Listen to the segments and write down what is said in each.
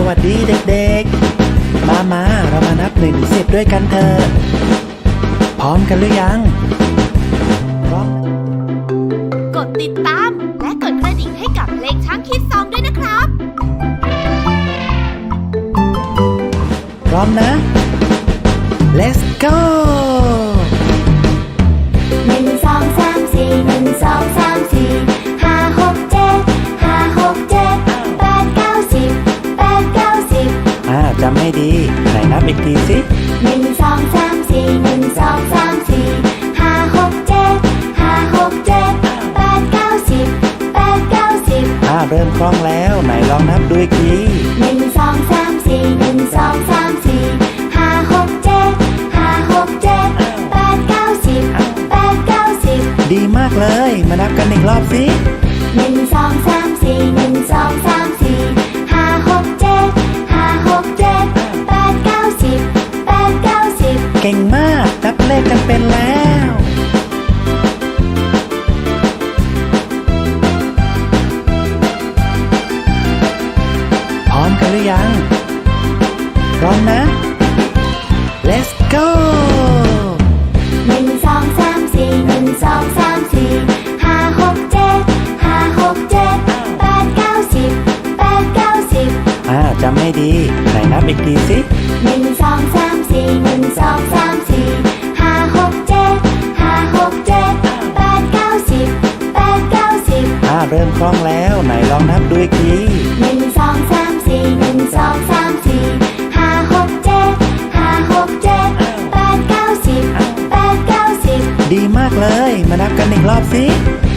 สวัสดีเด็กๆ มามาเรามานับหนึ่งถึงสิบด้วยกันเถอะ พร้อมกันหรือยัง พร้อม กดติดตาม และกดกระดิ่งให้กับเพลงช้างคิดซองด้วยนะครับ พร้อมนะ let's go อ่าจำให้ดี ไหนนับอีกทีสิหนึ่งสองสามสี่หนึ่งสองสามสี่ห้าหกเจ็ดห้าหกเจ็ดแปดเก้าสิบแปดเก้าสิบอ่าเริ่มคล่องแล้ว ไหนลองนับดูอีกทีหนึ่งสองสามสี่หนึ่งสองสามสี่ห้าหกเจ็ดห้าหกเจ็ดแปดเก้าสิบแปดเก้าสิบดีมากเลย มานับกันอีกรอบสิหนึ่งสองสามสี่หนึ่งสองสาม พร้อมนะ let's go หนึ่งสองสามสี่หนึ่งสองสามสี่ห้าหกเจ็ดห้าหกเจ็ดแปดเก้าสิบแปดเก้าสิบอ่าจำให้ดี ไหนนับอีกทีสิหนึ่งสองสามสี่หนึ่งสองสามสี่ห้าหกเจ็ดห้าหกเจ็ดแปดเก้าสิบแปดเก้าสิบอ่าเริ่มคล่องแล้ว ไหนลองนับดูอีกทีหนึ่งสองสามสี่หนึ่งสองสาม อีกรอบสิ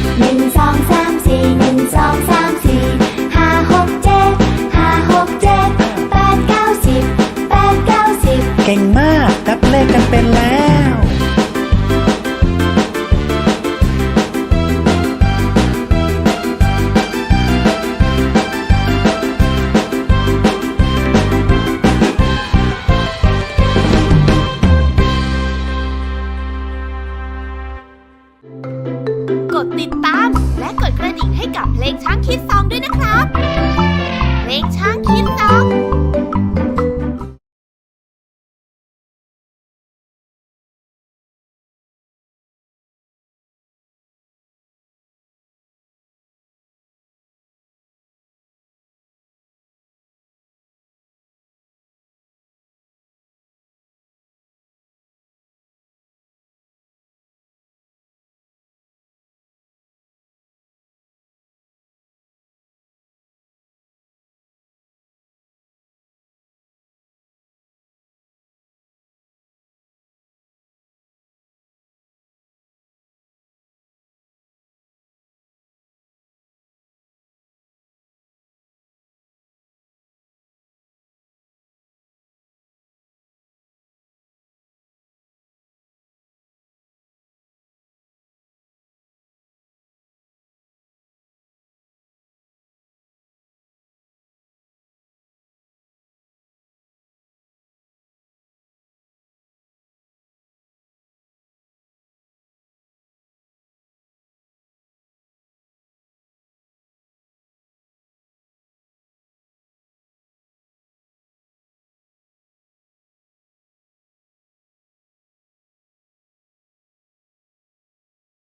ดติดตาม และกดกระดิ่งให้กับเพลงช้างคิดซองด้วยนะครับ เพลงช้างคิดซอง